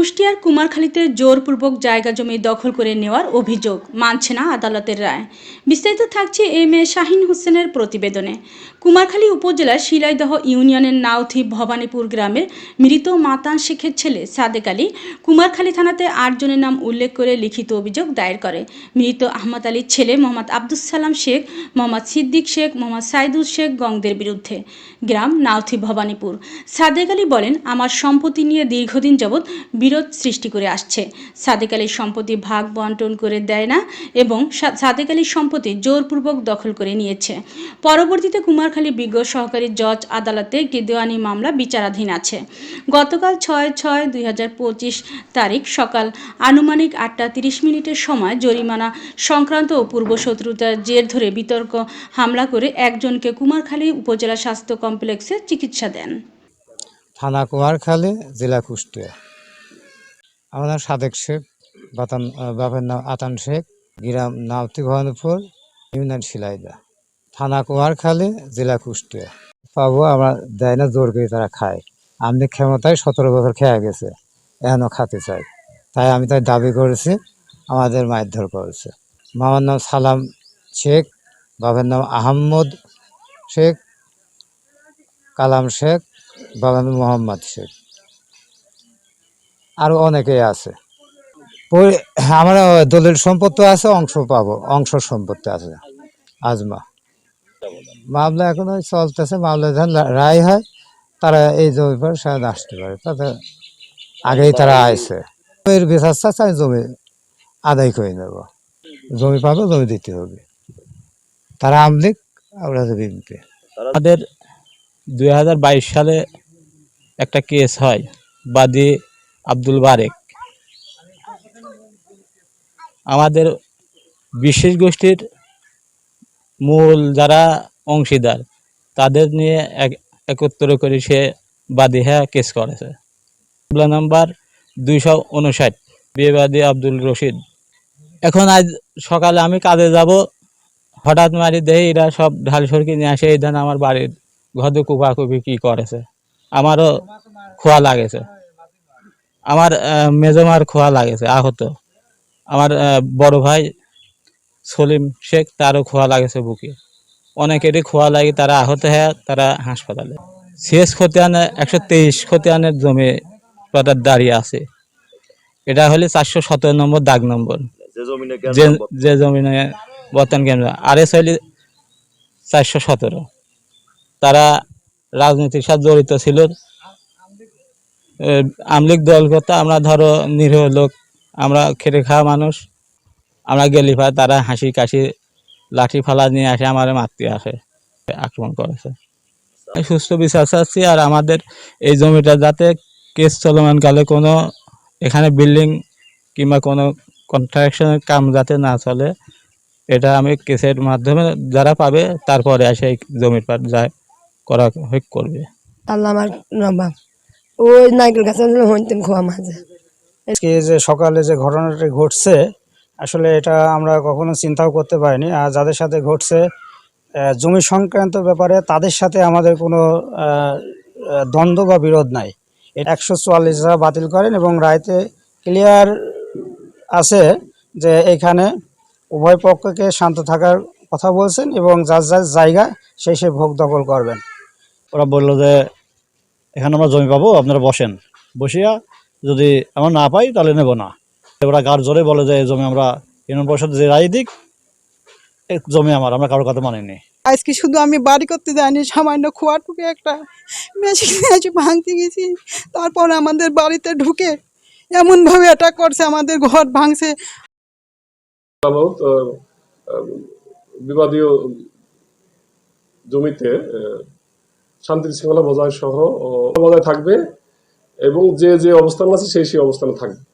কুষ্টিয়ার কুমারখালীতে জোরপূর্বক জায়গা জমি দখল করে নেওয়ার অভিযোগ মানছে না আদালতের রায়। বিস্তারিত থাকছে এম এ শাহিন হোসেনের প্রতিবেদনে। কুমারখালী উপজেলার শিলাইদহ ইউনিয়নের নাউথি ভবানীপুর গ্রামের মৃত মাতান শেখের ছেলে সাদেক আলী কুমারখালী থানাতে আটজনের নাম উল্লেখ করে লিখিত অভিযোগ দায়ের করে। মৃত আহমদ আলীর ছেলে মোহাম্মদ আব্দুস সালাম শেখ, মোহাম্মদ সিদ্দিক শেখ, মোহাম্মদ সাইদুল শেখ গংদের বিরুদ্ধে। গ্রাম নাউথি ভবানীপুর। সাদেক আলী বলেন, আমার সম্পত্তি নিয়ে দীর্ঘদিন যাবৎ বিরোধ সৃষ্টি করে আসছে। সাদেক আলীর সম্পত্তি ভাগ বন্টন করে দেয় না এবং সাদেক আলীর সম্পত্তি জোরপূর্বক দখল করে নিয়েছে। পরবর্তীতে কুমারখালী বিজ্ঞ সহকারী জজ আদালতে একটি দেওয়ানি মামলা বিচারাধীন আছে। গতকাল ছয় ছয় দুই তারিখ সকাল আনুমানিক আটটা তিরিশ মিনিটের সময় জরিমানা সংক্রান্ত ও পূর্ব শত্রুতার জের ধরে বিতর্ক, হামলা করে একজনকে কুমারখালী উপজেলা স্বাস্থ্য কমপ্লেক্সে চিকিৎসা দেন। থানা কুমারখালী জেলা কুষ্টিয়া। আমার নাম সাদেক শেখ, বাতান বাপের নাম আতান শেখ, গ্রাম নামতি ভবানীপুর, ইউনিয়ন শিলাইদা, থানা কুমারখালী জেলা কুষ্টিয়া। পাবো আমরা দেয় না, জোর করে তারা খায়। আমি ক্ষমতায় সতেরো বছর খেয়ে গেছে এখনও খাতে চাই। তাই আমি তাই দাবি করেছি, আমাদের মারধর করেছে। মামার নাম সালাম শেখ বাবার নাম আহম্মদ শেখ, কালাম শেখ বাবার নাম মোহাম্মদ শেখ। আরও অনেকেই আছে। আমরা দলিল সম্পত্তি আছে, অংশ পাবো, অংশ সম্পত্তি আছে। আজমা। মামলা এখন ওই চলতেছে, মামলা যখন রায় হয়, তারা এই জমি পর সাথে আসতে পারে। তাতে আগেই তারা আইছে। এর বিচার চাচ্ছে আমি জমি আদায় করে নেব। জমি পাবে, জমি দিতে হবে। তারা আমলিক আমরা বিনতে আমাদের দুই সালে একটা কেস হয়, বাদী আব্দুল বারেক। আমাদের বিশেষ গোষ্ঠীর মূল যারা অংশীদার, তাদের নিয়ে এক একত্র করে সে বাদী হ্যাঁ কেস করেছে। মামলা নাম্বার দুইশো উনষাট, বিয়েবাদী আব্দুল রশিদ। এখন আজ সকালে আমি কাজে যাব। হঠাৎ মারি দেই এরা সব ঢাল সরকি নিয়ে আসে, এই ধান আমার বাড়ির ঘদে কুপাকুপি কি করেছে। আমারও খোয়া লাগেছে। আমার মেজমার খোয়া লাগেছে আহত। আমার বড় ভাই সলিম শেখ তারও খোয়া লাগেছে বুকে। অনেকেরই খোয়া লাগে তারা আহত হয়ে তারা হাসপাতালে। শেষ খতিয়ানে একশো তেইশ খতিয়ানের জমি পাতার দাঁড়িয়ে আছে। এটা হলে চারশো সতেরো নম্বর দাগ নম্বর। যে জমিনে বর্তমান? কেন্দ্র আর এস হইলে চারশো সতেরো। তারা রাজনীতির সাথে জড়িত ছিল আমলিক দল করতে আমরা ধরো নিরীহ লোক, আমরা খেটে খাওয়া মানুষ, আমরা গেলি পাই তারা হাসি কাশি, লাঠি ফালা নিয়ে আসে, আমার মাতৃ আসে, আক্রমণ করেছে। সুস্থ বিচার চাচ্ছি আর আমাদের এই জমিটা যাতে কেস চলমানকালে কোনো এখানে বিল্ডিং কিংবা কোনো কনস্ট্রাকশনের কাম যাতে না চলে, এটা আমি কেসের মাধ্যমে যারা পাবে, তারপরে আসে এই জমির যায়, করা করবে। আল্লাহ আমার ওই নাইকেল গাছে হইতেন খোয়া মাঝে আজকে যে সকালে যে ঘটনাটি ঘটছে আসলে এটা আমরা কখনো চিন্তাও করতে পারিনি। আর যাদের সাথে ঘটছে জমি সংক্রান্ত ব্যাপারে তাদের সাথে আমাদের কোনো দ্বন্দ্ব বা বিরোধ নাই। এটা একশো চুয়াল্লিশ যারা বাতিল করেন এবং রায়তে ক্লিয়ার আছে যে এখানে উভয় পক্ষকে শান্ত থাকার কথা বলছেন এবং যার যার জায়গা সেই সে ভোগ দখল করবেন। ওরা বলল যে এখানে আমরা জমি পাবো আপনারা বসেন। বসিয়া যদি আমরা না পাই তাহলে নেব না। ওরা গার জোরে বলে যে জমি আমরা ইউনিয়ন পরিষদ যে রায় দিক এই জমি আমার আমরা কারোর কথা মানিনি। আজকে শুধু আমি বাড়ি করতে যাইনি সামান্য খোয়াটুকে একটা মেশিন এসে ভাঙতে গেছি। তারপর আমাদের বাড়িতে ঢুকে এমনভাবে অ্যাটাক করছে আমাদের ঘর ভাঙছে। বিবাদীয় জমিতে শান্তি শৃঙ্খলা বজায় সহ বজায় থাকবে এবং যে যে অবস্থান আছে, সেই সেই অবস্থানে থাকবে।